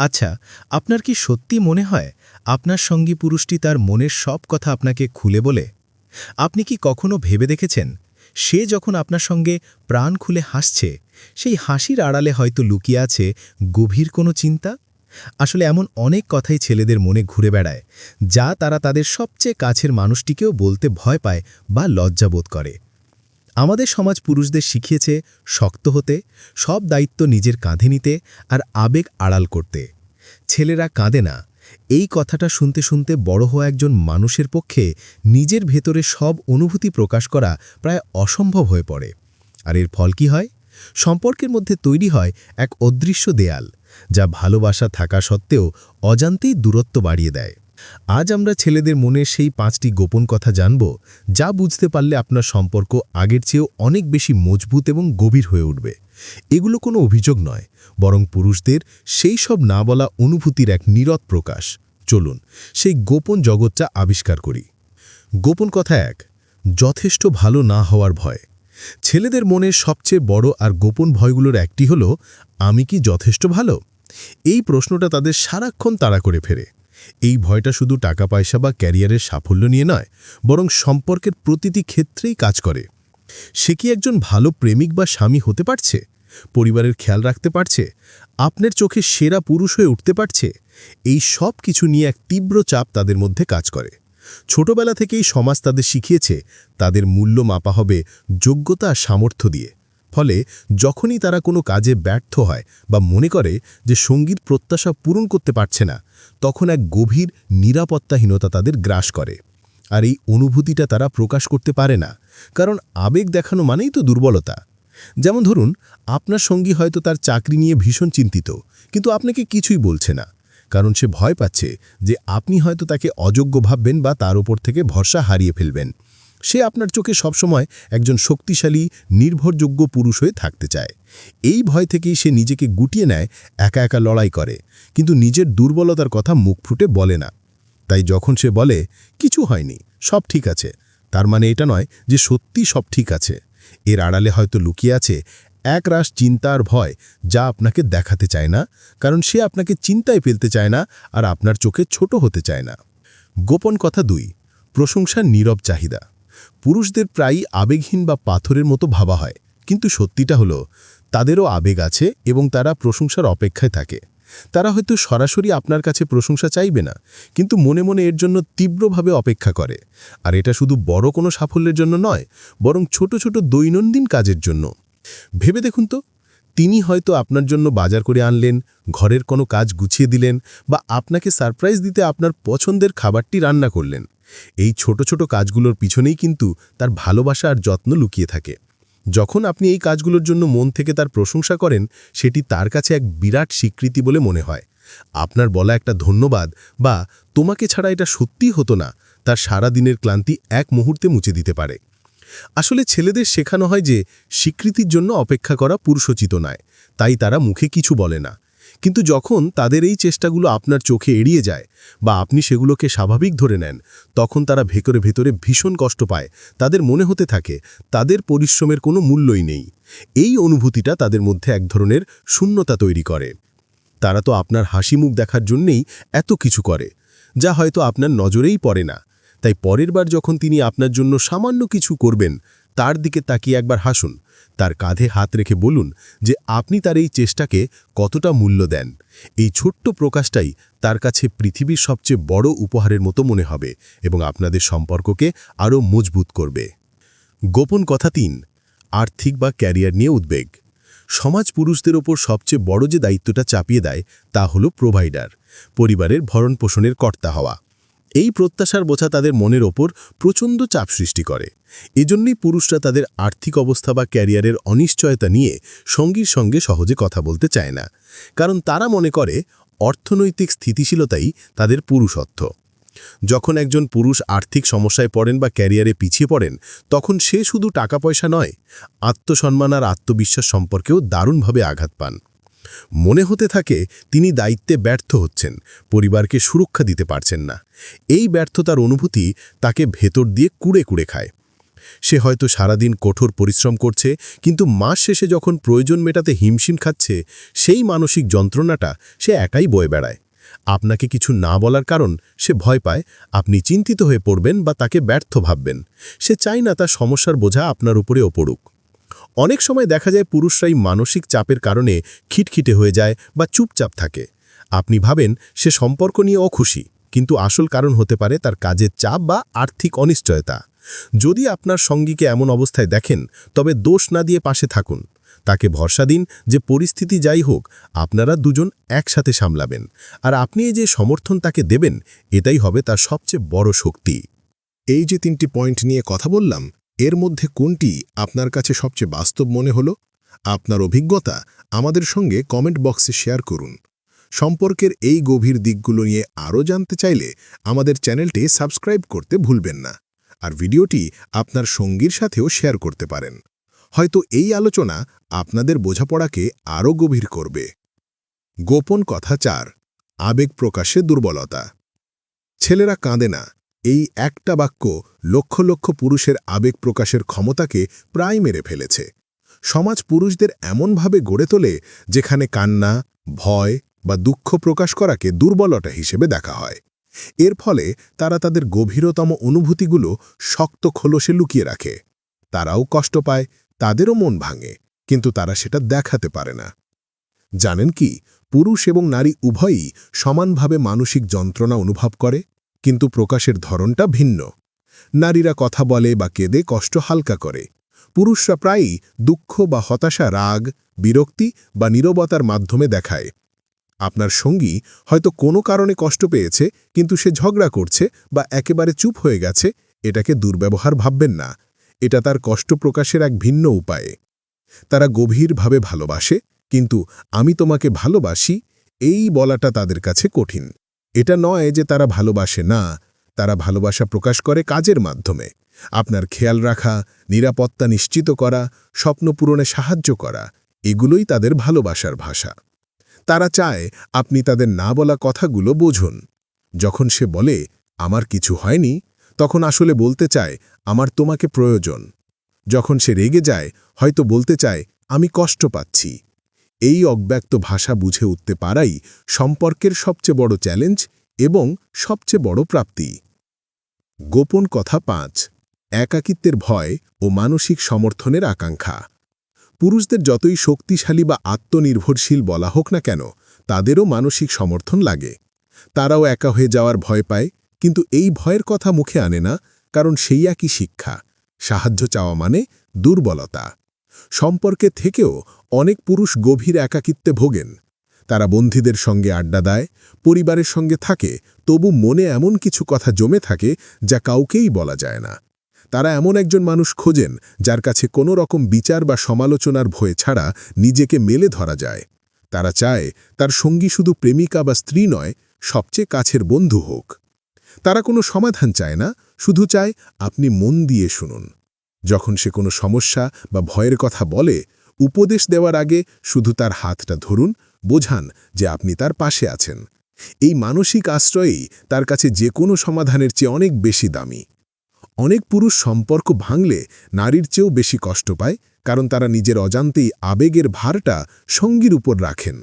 আচ্ছা আপনার কি সত্যি মনে হয় আপনার সঙ্গী পুরুষটি তার মনের সব কথা আপনাকে খুলে বলে? আপনি কি কখনো ভেবে দেখেছেন, সে যখন আপনার সঙ্গে প্রাণ খুলে হাসছে, সেই হাসির আড়ালে হয়তো লুকিয়ে আছে গভীর কোনো চিন্তা? আসলে এমন অনেক কথাই ছেলেদের মনে ঘুরে বেড়ায়, যা তারা তাদের সবচেয়ে কাছের মানুষটিকেও বলতে ভয় পায় বা লজ্জাবোধ করে। আমাদের সমাজ পুরুষদের শিখিয়েছে শক্ত হতে, সব দায়িত্ব নিজের কাঁধে নিতে আর আবেগ আড়াল করতে। ছেলেরা কাঁদে না। এই কথাটা শুনতে শুনতে বড় হওয়া একজন মানুষের পক্ষে নিজের ভেতরে সব অনুভূতি প্রকাশ করা প্রায় অসম্ভব হয়ে পড়ে। আর এর ফল কি হয়? সম্পর্কের মধ্যে তৈরি হয় এক অদৃশ্য দেয়াল, যা ভালোবাসা থাকা সত্ত্বেও অজান্তেই দূরত্ব বাড়িয়ে দেয়। আজ আমরা ছেলেদের মনে সেই পাঁচটি গোপন কথা জানব, যা বুঝতে পারলে আপনার সম্পর্ক আগের চেয়েও অনেক বেশি মজবুত এবং গভীর হয়ে উঠবে। এগুলো কোনো অভিযোগ নয়, বরং পুরুষদের সেই সব না বলা অনুভূতির এক নীরদ প্রকাশ। চলুন, সেই গোপন জগৎটা আবিষ্কার করি। গোপন কথা এক, যথেষ্ট ভালো না হওয়ার ভয়। ছেলেদের মনে সবচেয়ে বড় আর গোপন ভয়গুলোর একটি হল, আমি কি যথেষ্ট ভালো? এই প্রশ্নটা তাদের সারাক্ষণ তাড়া করে ফেরে। এই ভয়টা শুধু টাকা পয়সা বা ক্যারিয়ারের সাফল্য নিয়ে নয়, বরং সম্পর্কের প্রতিটি ক্ষেত্রেই কাজ করে। সে কি একজন ভালো প্রেমিক বা স্বামী হতে পারছে? পরিবারের খেয়াল রাখতে পারছে? আপনার চোখে সেরা পুরুষ হয়ে উঠতে পারছে? এই সব কিছু নিয়ে এক তীব্র চাপ তাদের মধ্যে কাজ করে। ছোটবেলা থেকেই সমাজ তাদের শিখিয়েছে, তাদের মূল্য মাপা হবে যোগ্যতা আর সামর্থ্য দিয়ে। ফলে যখনই তারা কোনো কাজে ব্যর্থ হয় বা মনে করে যে সংগীত প্রত্যাশা পূরণ করতে পারছে না, তখন এক গভীর নিরাপত্তাহীনতা তাদের গ্রাস করে। আর এই অনুভূতিটা তারা প্রকাশ করতে পারে না, কারণ আবেগ দেখানো মানেই তো দুর্বলতা। যেমন ধরুন, আপনার সঙ্গী হয়তো তার চাকরি নিয়ে ভীষণ চিন্তিত, কিন্তু আপনাকে কিছুই বলছে না, কারণ সে ভয় পাচ্ছে যে আপনি হয়তো তাকে অযোগ্য ভাববেন বা তার উপর থেকে ভরসা হারিয়ে ফেলবেন। সে আপনার চোখে সবসময় একজন শক্তিশালী, নির্ভরযোগ্য পুরুষ হয়ে থাকতে চায়। এই ভয় থেকেই সে নিজেকে গুটিয়ে নেয়, একা একা লড়াই করে। কিন্তু নিজের দুর্বলতার কথা মুখ ফুটে বলে না। তাই যখন সে বলে, কিছু হয়নি, সব ঠিক আছে, তার মানে এটা নয় যে সত্যি সব ঠিক আছে। এর আড়ালে হয়তো লুকিয়ে আছে এক রাস চিন্তা আর ভয় যা আপনাকে দেখাতে চায় না, কারণ সে আপনাকে চিন্তায় ফেলতে চায় না আর আপনার চোখে ছোট হতে চায় না। গোপন কথা দুই, প্রশংসার নীরব চাহিদা। পুরুষদের প্রায়ই আবেগহীন বা পাথরের মতো ভাবা হয়। কিন্তু সত্যিটা হলো, তাদেরও আবেগ আছে এবং তারা প্রশংসার অপেক্ষায় থাকে। তারা হয়তো সরাসরি আপনার কাছে প্রশংসা চাইবে না, কিন্তু মনে মনে এর জন্য তীব্রভাবে অপেক্ষা করে। আর এটা শুধু বড় কোনো সাফল্যের জন্য নয়, বরং ছোট ছোট দৈনন্দিন কাজের জন্য। ভেবে দেখুন তো, তিনি হয়তো আপনার জন্য বাজার করে আনলেন, ঘরের কোনো কাজ গুছিয়ে দিলেন বা আপনাকে সারপ্রাইজ দিতে আপনার পছন্দের খাবারটি রান্না করলেন। এই ছোট ছোট কাজগুলোর পিছনেই কিন্তু তার ভালোবাসা আর যত্ন লুকিয়ে থাকে। যখন আপনি এই কাজগুলোর জন্য মন থেকে তার প্রশংসা করেন, সেটি তার কাছে এক বিরাট স্বীকৃতি বলে মনে হয়। আপনার বলা একটা ধন্যবাদ বা তোমাকে ছাড়া এটা সত্যিই হতো না, তার সারা দিনের ক্লান্তি এক মুহূর্তে মুছে দিতে পারে। আসলে ছেলেদের শেখানো হয় যে, স্বীকৃতির জন্য অপেক্ষা করা পুরুষোচিত নয়, তাই তারা মুখে কিছু বলে না। কিন্তু যখন তাদের এই চেষ্টাগুলো আপনার চোখে এড়িয়ে যায় বা আপনি সেগুলোকে স্বাভাবিক ধরে নেন, তখন তারা ভেতরে ভেতরে ভীষণ কষ্ট পায়, তাদের মনে হতে থাকে তাদের পরিশ্রমের কোনো মূল্যই নেই। এই অনুভূতিটা তাদের মধ্যে এক ধরনের শূন্যতা তৈরি করে। তারা তো আপনার হাসি মুখ দেখার জন্যেই এত কিছু করে, যা হয়তো আপনার নজরেই পড়ে না। তাই পরের বার যখন তিনি আপনার জন্য সামান্য কিছু করবেন তার দিকে তাকিয়ে একবার হাসুন। তার কাঁধে হাত রেখে বলুন যে, আপনি তার এই চেষ্টাকে কতটা মূল্য দেন? এই ছোট্ট প্রকাশটাই তার কাছে পৃথিবীর সবচেয়ে বড় উপহারের মতো মনে হবে এবং আপনাদের সম্পর্ককে আরও মজবুত করবে। গোপন কথা তিন, আর্থিক বা ক্যারিয়ার নিয়ে উদ্বেগ। সমাজ পুরুষদের ওপর সবচেয়ে বড় যে দায়িত্বটা চাপিয়ে দেয় তা হল প্রোভাইডার, পরিবারের ভরণ পোষণের কর্তা হওয়া। এই প্রত্যাশার বোঝা তাদের মনের ওপর প্রচণ্ড চাপ সৃষ্টি করে। এজন্যই পুরুষরা তাদের আর্থিক অবস্থা বা ক্যারিয়ারের অনিশ্চয়তা নিয়ে সঙ্গীর সঙ্গে সহজে কথা বলতে চায় না। কারণ তারা মনে করে, অর্থনৈতিক স্থিতিশীলতাই তাদের পুরুষত্ব। যখন একজন পুরুষ আর্থিক সমস্যায় পড়েন বা ক্যারিয়ারে পিছিয়ে পড়েন, তখন সে শুধু টাকা পয়সা নয়, আত্মসম্মান আর আত্মবিশ্বাস সম্পর্কেও দারুণভাবে আঘাত পান। মনে হতে থাকে তিনি দায়িত্বে ব্যর্থ হচ্ছেন, পরিবারকে সুরক্ষা দিতে পারছেন না। এই ব্যর্থতার অনুভূতি তাকে ভেতর দিয়ে কুড়ে কুড়ে খায়। সে হয়তো সারাদিন কঠোর পরিশ্রম করছে, কিন্তু মাস শেষে যখন প্রয়োজন মেটাতে হিমশিম খাচ্ছে, সেই মানসিক যন্ত্রণাটা সে একাই বয়ে বেড়ায়। আপনাকে কিছু না বলার কারণ সে ভয় পায়, আপনি চিন্তিত হয়ে পড়বেন বা তাকে ব্যর্থ ভাববেন। সে চায় না তার সমস্যার বোঝা আপনার উপরেও পড়ুক। অনেক সময় দেখা যায় পুরুষরাই মানসিক চাপের কারণে খিটখিটে হয়ে যায় বা চুপচাপ থাকে। আপনি ভাবেন, সে সম্পর্ক নিয়ে অখুশি কিন্তু আসল কারণ হতে পারে তার কাজের চাপ বা আর্থিক অনিশ্চয়তা। যদি আপনার সঙ্গীকে এমন অবস্থায় দেখেন, তবে দোষ না দিয়ে পাশে থাকুন। তাকে ভরসা দিন যে পরিস্থিতি যাই হোক, আপনারা দুজন একসাথে সামলাবেন। আর আপনি যে সমর্থন তাকে দেবেন, এটাই হবে তার সবচেয়ে বড় শক্তি। এই যে তিনটি পয়েন্ট নিয়ে কথা বললাম এর মধ্যে কোনটি আপনার কাছে সবচেয়ে বাস্তব মনে হলো? আপনার অভিজ্ঞতা আমাদের সঙ্গে কমেন্ট বক্সে শেয়ার করুন। সম্পর্কের এই গভীর দিকগুলো নিয়ে আরও জানতে চাইলে আমাদের চ্যানেলটি সাবস্ক্রাইব করতে ভুলবেন না। আর ভিডিওটি আপনার সঙ্গীর সাথেও শেয়ার করতে পারেন। হয়তো এই আলোচনা আপনাদের বোঝাপড়াকে আরও গভীর করবে। গোপন কথা চার, আবেগ প্রকাশে দুর্বলতা। ছেলেরা কাঁদে না এই একটা বাক্য লক্ষ লক্ষ পুরুষের আবেগ প্রকাশের ক্ষমতাকে প্রায় মেরে ফেলেছে। সমাজ পুরুষদের এমনভাবে গড়ে তোলে যেখানে কান্না, ভয় বা দুঃখ প্রকাশ করাকে দুর্বলতা হিসেবে দেখা হয়। এর ফলে তারা তাদের গভীরতম অনুভূতিগুলো শক্ত খোলসে লুকিয়ে রাখে। তারাও কষ্ট পায়, তাদেরও মন ভাঙে, কিন্তু তারা সেটা দেখাতে পারে না। জানেন কি, পুরুষ এবং নারী উভয়ই সমানভাবে মানসিক যন্ত্রণা অনুভব করে। কিন্তু প্রকাশের ধরনটা ভিন্ন। নারীরা কথা বলে বা কেঁদে কষ্ট হালকা করে। পুরুষরা প্রায়ই দুঃখ বা হতাশা, রাগ, বিরক্তি বা নীরবতার মাধ্যমে দেখায়। আপনার সঙ্গী হয়তো কোনো কারণে কষ্ট পেয়েছে, কিন্তু সে ঝগড়া করছে বা একেবারে চুপ হয়ে গেছে, এটাকে দুর্ব্যবহার ভাববেন না। এটা তার কষ্ট প্রকাশের এক ভিন্ন উপায়ে। তারা গভীরভাবে ভালোবাসে, কিন্তু আমি তোমাকে ভালোবাসি, এই বলাটা তাদের কাছে কঠিন। এটা নয় যে তারা ভালোবাসে না, তারা ভালোবাসা প্রকাশ করে কাজের মাধ্যমে। আপনার খেয়াল রাখা, নিরাপত্তা নিশ্চিত করা, স্বপ্ন পূরণে সাহায্য করা, এগুলোই তাদের ভালোবাসার ভাষা। তারা চায় আপনি তাদের না বলা কথাগুলো বোঝুন। যখন সে বলে, আমার কিছু হয়নি, তখন আসলে বলতে চায়, আমার তোমাকে প্রয়োজন। যখন সে রেগে যায়, হয়তো বলতে চায়, আমি কষ্ট পাচ্ছি। এই অব্যক্ত ভাষা বুঝে উঠতে পারাই সম্পর্কের সবচেয়ে বড় চ্যালেঞ্জ এবং সবচেয়ে বড় প্রাপ্তি। গোপন কথা পাঁচ, একাকিত্বের ভয় ও মানসিক সমর্থনের আকাঙ্ক্ষা। পুরুষদের যতই শক্তিশালী বা আত্মনির্ভরশীল বলা হোক না কেন, তাদেরও মানসিক সমর্থন লাগে। তারাও একা হয়ে যাওয়ার ভয় পায়, কিন্তু এই ভয়ের কথা মুখে আনে না, কারণ সেই একই শিক্ষা। সাহায্য চাওয়া মানে দুর্বলতা। সম্পর্কে থেকেও অনেক পুরুষ গভীর একাকিত্বে ভোগেন। তারা বন্ধুদের সঙ্গে আড্ডা দেয়, পরিবারের সঙ্গে থাকে, তবু মনে এমন কিছু কথা জমে থাকে যা কাউকেই বলা যায় না। তারা এমন একজন মানুষ খোঁজেন, যার কাছে কোনো রকম বিচার বা সমালোচনার ভয় ছাড়া নিজেকে মেলে ধরা যায়। তারা চায় তার সঙ্গী শুধু প্রেমিকা বা স্ত্রী নয়, সবচেয়ে কাছের বন্ধু হোক। তারা কোনো সমাধান চায় না, শুধু চায় আপনি মন দিয়ে শুনুন। যখন সে কোনো সমস্যা বা ভয়ের কথা বলে উপদেশ দেওয়ার আগে শুধু তার হাতটা ধরুন, বোঝান যে আপনি তার পাশে আছেন। এই মানসিক আশ্রয়েই তার কাছে যে কোনো সমাধানের চেয়ে অনেক বেশি দামি। অনেক পুরুষ সম্পর্ক ভাঙলে নারীর চেয়েও বেশি কষ্ট পায়, কারণ তারা নিজের অজান্তেই আবেগের ভারটা সঙ্গীর উপর রাখেন।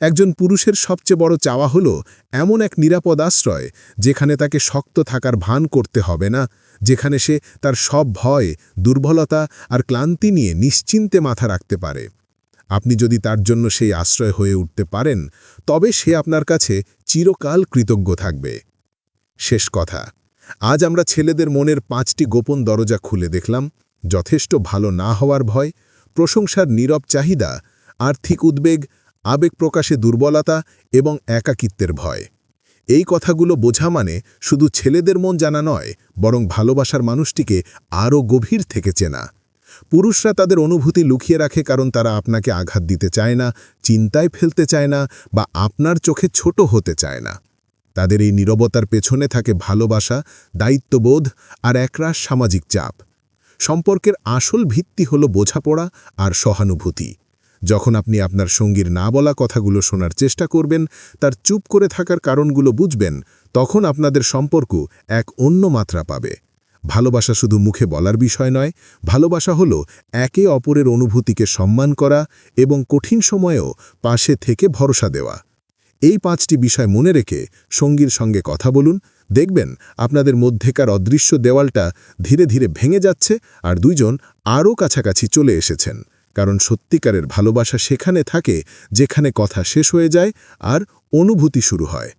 একজন পুরুষের সবচেয়ে বড় চাওয়া হল এমন এক নিরাপদ আশ্রয়, যেখানে তাকে শক্ত থাকার ভান করতে হবে না, যেখানে সে তার সব ভয়, দুর্বলতা আর ক্লান্তি নিয়ে নিশ্চিন্তে মাথা রাখতে পারে। আপনি যদি তার জন্য সেই আশ্রয় হয়ে উঠতে পারেন, তবে সে আপনার কাছে চিরকাল কৃতজ্ঞ থাকবে। শেষ কথা, আজ আমরা ছেলেদের মনের পাঁচটি গোপন দরজা খুলে দেখলাম, যথেষ্ট ভালো না হওয়ার ভয়, প্রশংসার নীরব চাহিদা, আর্থিক উদ্বেগ আবেগ প্রকাশে দুর্বলতা এবং একাকিত্বের ভয়। এই কথাগুলো বোঝা মানে শুধু ছেলেদের মন জানা নয়, বরং ভালোবাসার মানুষটিকে আরও গভীর থেকে চেনা। পুরুষরা তাদের অনুভূতি লুকিয়ে রাখে কারণ তারা আপনাকে আঘাত দিতে চায় না, চিন্তায় ফেলতে চায় না বা আপনার চোখে ছোট হতে চায় না। তাদের এই নীরবতার পেছনে থাকে ভালোবাসা, দায়িত্ববোধ আর একরাশ সামাজিক চাপ। সম্পর্কের আসল ভিত্তি হল বোঝাপড়া আর সহানুভূতি। যখন আপনি আপনার সঙ্গীর না বলা কথাগুলো শোনার চেষ্টা করবেন, তার চুপ করে থাকার কারণগুলো বুঝবেন, তখন আপনাদের সম্পর্ক এক অন্য মাত্রা পাবে। ভালোবাসা শুধু মুখে বলার বিষয় নয়, ভালোবাসা হলো একে অপরের অনুভূতিকে সম্মান করা এবং কঠিন সময়েও পাশে থেকে ভরসা দেওয়া। এই পাঁচটি বিষয় মনে রেখে সঙ্গীর সঙ্গে কথা বলুন, দেখবেন আপনাদের মধ্যেকার অদৃশ্য দেওয়ালটা ধীরে ধীরে ভেঙে যাচ্ছে আর দুইজন আরও কাছাকাছি চলে এসেছেন। কারণ সত্যিকারের ভালোবাসা সেখানে থাকে যেখানে কথা শেষ হয়ে যায় আর অনুভূতি শুরু হয়।